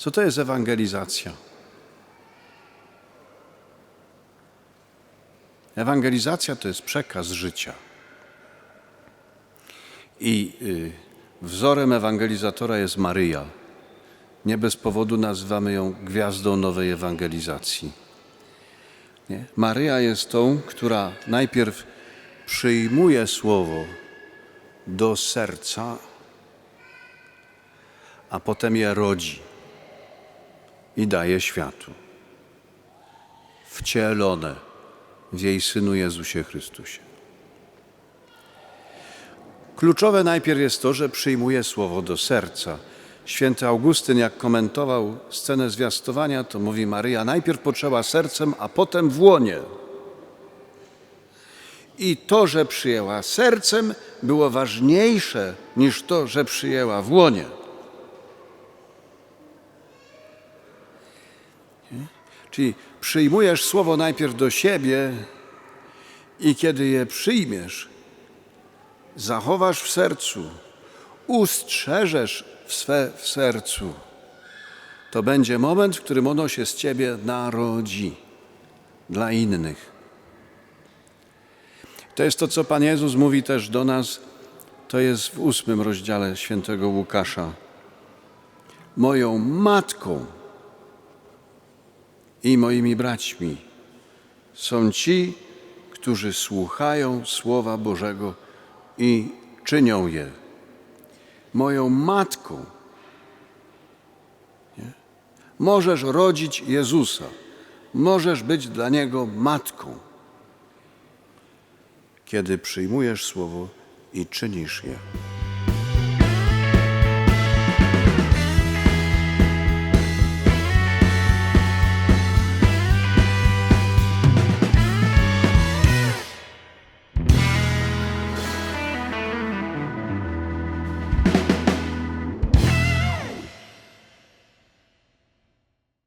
Co to jest ewangelizacja? Ewangelizacja to jest przekaz życia. I y, wzorem ewangelizatora jest Maryja. Nie bez powodu nazywamy ją gwiazdą nowej ewangelizacji. Nie? Maryja jest tą, która najpierw przyjmuje słowo do serca, a potem je rodzi i daje światu. Wcielone w jej synu Jezusie Chrystusie. Kluczowe najpierw jest to, że przyjmuje słowo do serca. Święty Augustyn, jak komentował scenę zwiastowania, to mówi Maryja najpierw poczęła sercem, a potem w łonie. I to, że przyjęła sercem, było ważniejsze niż to, że przyjęła w łonie. Czyli przyjmujesz słowo najpierw do siebie i kiedy je przyjmiesz, zachowasz w sercu, ustrzeżesz w, swe, w sercu, to będzie moment, w którym ono się z ciebie narodzi dla innych. To jest to, co Pan Jezus mówi też do nas, to jest w ósmym rozdziale świętego Łukasza. Moją matką i moimi braćmi są ci, którzy słuchają Słowa Bożego i czynią je. Moją matką. Nie? Możesz rodzić Jezusa, możesz być dla Niego matką, kiedy przyjmujesz Słowo i czynisz je.